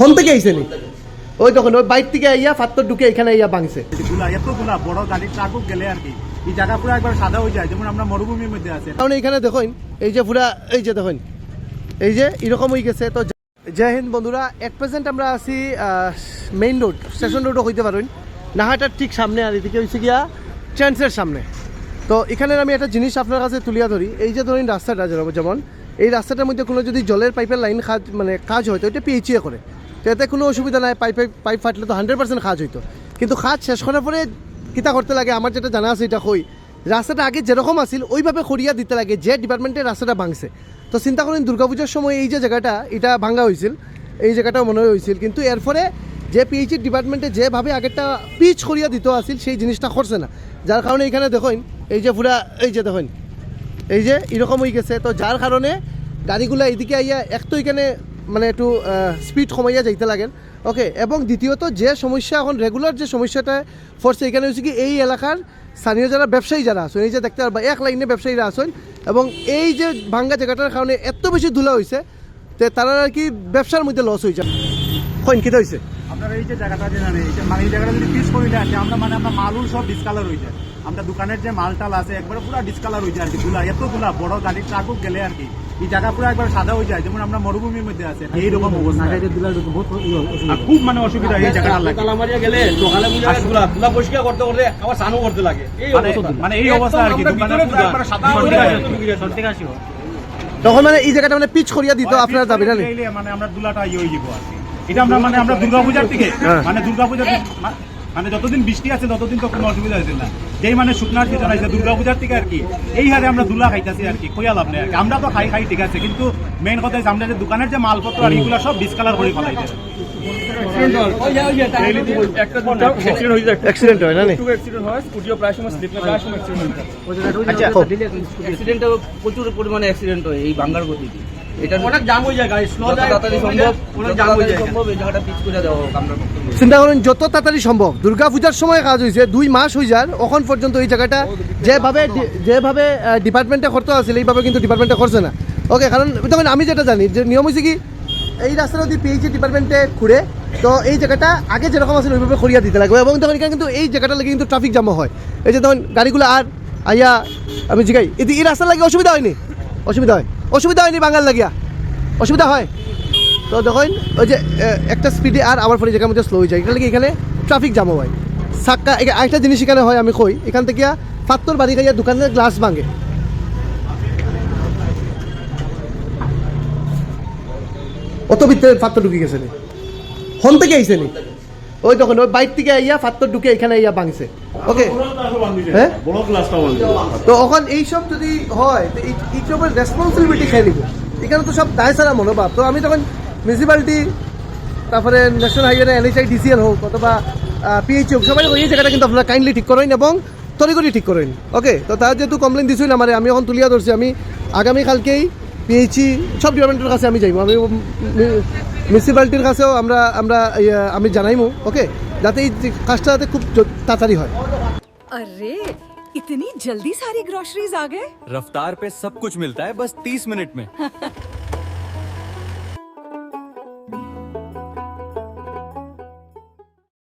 হন থেকে আইছে নি ওই তখন ওই বাইক থেকে আইয়া ফাত্তর ঢুকে এখানে আইয়া ভাঙছে। গুলা এতগুলা বড় গাড়ি ট্রাকও গেলে আর কি। এই জায়গা পুরো একবার সাদা হয়ে যায় যেমন আমরা মরুভূমির মধ্যে আছে। কারণ এইখানে দেখুন এই যে পুরা এই যে দেখুন এই যে এরকম হয়ে গেছে তো জয় হিন্দ বন্ধুরা এট প্রেজেন্ট আমরা আছি মেইন রোড স্টেশন রোডও হইতে পারেন। নাহাটার ঠিক সামনে আর এদিকে হয়েছে গিয়া ট্রেন্সের সামনে। তো এখানে আমি একটা জিনিস আপনার কাছে তুলিয়া ধরি এই যে ধরুন রাস্তাটা যেমন এই রাস্তাটার মধ্যে কোনো যদি জলের পাইপের লাইন কাজ মানে কাজ হয় তো এটা পিএইচএ করে। তো এতে কোনো অসুবিধা নাই, পাইপে পাইপ ফাটলে তো হান্ড্রেড পার্সেন্ট কাজ হইতো। কিন্তু কাজ শেষ করার পরে কিতা করতে লাগে? আমার যেটা জানা আছে, এটা কই, রাস্তাটা আগে যেরকম আছিল, ওইভাবে খড়িয়া দিতে লাগে, যে ডিপার্টমেন্টে রাস্তাটা ভাঙছে। তো চিন্তা করেন, দুর্গাপূজার সময় এই যে জায়গাটা, এটা ভাঙা হয়েছিল এই জায়গাটাও মনে হয় হয়েছিল কিন্তু এরপরে যে পিএইচি ডিপার্টমেন্টে যেভাবে আগেরটা পিচ করিয়া দিতে আছিল, সেই জিনিসটা করছে না। যার কারণে এখানে দেখুন, এই যে পুরা এই যে দেখুন, এই যে এরকম হয়ে গেছে। তো যার কারণে গাড়িগুলো এইদিকে আইয়া, এক তো এখানে মানে একটু স্পিড কমাইয়া যাইতে লাগেন। ওকে এবং দ্বিতীয়ত যে সমস্যা, এখন রেগুলার যে সমস্যাটা ফোর্সে এখানে হচ্ছে কি, এই এলাকার স্থানীয় যারা ব্যবসায়ী যারা আছেন, এই যে দেখতে পারবা, এক লাইনে ব্যবসায়ীরা আছেন, এবং এই যে ভাঙ্গা জায়গাটার কারণে এত বেশি ধুলা হয়েছে তারা আর কি ব্যবসার মধ্যে লস হয়ে যায় কইন হয়েছে আপনার এই যে জায়গাটা যে জানেন, এই যে মানে এই জায়গাটা যদি পিস করিলে আছে আমরা মানে আমরা মালুল সব ডিসকালার হয়ে যায়। আমরা দোকানের যে মাল টাল আছে একবার পুরো ডিসকালার হয়ে যায় আর কি গুলা এতগুলা বড় গাড়ি ট্রাকও গেলে আর কি। এই জায়গা পুরো একবার সাদা হয়ে যায় যেমন আমরা মরুভূমির মধ্যে আছে এইরকম অবস্থা। আর খুব মানে অসুবিধা এই জায়গাটা লাগে। তালামারিয়া গেলে সকালে গুলা গুলা পরিষ্কার করতে করতে আবার স্নানও করতে লাগে। মানে- মানে এই অবস্থা আর কি একবার সাদা হয়ে যায়। তখন মানে এই জায়গাটা মানে পিচ করিয়া দিত আপনারা যাবে না মানে আমরা দুলাটা ইয়ে হয়ে যাব আর কি। এটা আমরা মানে আমরা দুর্গাপূজার থেকে হ্যাঁ। মানে দুর্গাপূজার মানে যতদিন বৃষ্টি আছে ততদিন তো কোনো অসুবিধা হয়েছিল না। যেই মানে শুকনার সিজন আছে দুর্গাপূজার থেকে আর কি এই হারে আমরা দুলা খাইতেছি আর কি কইয়া লাভ নেই আর কি আমরা তো খাই খাই ঠিক আছে কিন্তু মেইন কথা হচ্ছে আমরা যে দোকানের যে মালপত্র আর এইগুলা সব ডিসকালার করে ফেলাই হয়ে হয় হয়, খায়, হয়ে। আচ্ছা প্রচুর পরিমাণে অ্যাক্সিডেন্ট হয় এই বাঙ্গার গতিতে। এটা অনেক জাম হয়ে যায় গাড়ি স্লো যায় তাড়াতাড়ি সম্ভব অনেক জাম হয়ে যায় সম্ভব এই জায়গাটা পিচ করে দেওয়া হোক আমরা চিন্তা করেন যত তাড়াতাড়ি সম্ভব দুর্গা পূজার সময় কাজ হয়েছে দুই মাস হয়ে যার এখন পর্যন্ত এই জায়গাটা যেভাবে যেভাবে ডিপার্টমেন্টে করতে আসলে এইভাবে কিন্তু ডিপার্টমেন্টে করছে না। ওকে কারণ তখন আমি যেটা জানি যে নিয়ম হয়েছে কি এই রাস্তাটা যদি পিএইচি ডিপার্টমেন্টে ঘুরে তো এই জায়গাটা আগে যেরকম আছে ওইভাবে খড়িয়া দিতে লাগবে। এবং তখন এখানে কিন্তু এই জায়গাটা লাগে কিন্তু ট্রাফিক জ্যামও হয়। এই যে তখন গাড়িগুলো আর আইয়া আমি জিগাই এই রাস্তা লাগে অসুবিধা হয়নি? অসুবিধা হয়। অসুবিধা হয়নি বাঙাল লাগিয়া। অসুবিধা হয়। তো দেখুন, ওই যে একটা স্পিডে আর আবার পরে জায়গার মধ্যে স্লো হয়ে যায়। এখানে এখানে ট্রাফিক জামও হয়। সাক্কা আরেকটা জিনিস এখানে হয়, আমি কই, এখান থেকে ফাত্তর বাড়ি খাইয়া দোকানের গ্লাস ভাঙে। অত ভিতরে ফাত্তর ঢুকে গেছে নি। হন থেকে আইছে নি। ওই তখন ওই বাইক থেকে আইয়া ফাত্তর ঢুকে এখানে আইয়া ভাঙছে। ওকে? হ্যাঁ? তো এখন এইসব যদি হয় তো এই- এইসবের রেসপন্সিবিলিটি খেয়ে নিব। এখানে তো সব দায় সারা মনোভাব। তো আমি তখন মিউনিসিপ্যালিটি তারপরে ন্যাশনাল হাইওয়ে এনএইচআই ডিসিএল হোক অথবা পিএইচ হোক সবাই এই জায়গাটা কিন্তু আপনারা কাইন্ডলি ঠিক করেন এবং তরিগরি ঠিক করেন। ওকে? তো তার যেহেতু কমপ্লেন দিছিল আমার আমি এখন তুলিয়া ধরছি। আমি আগামীকালকেই পিএইচি সব ডিপার্টমেন্টের কাছে আমি যাইব। আমি মিউনিসিপ্যালিটির কাছেও আমরা আমরা ইয়া, আমি জানাইমু ওকে যাতে এই যে কাজটা যাতে খুব জ- তাড়াতাড়ি হয় अरे इतनी जल्दी सारी ग्रोसरीज आ गए रफ्तार पे सब कुछ मिलता है बस तीस मिनट में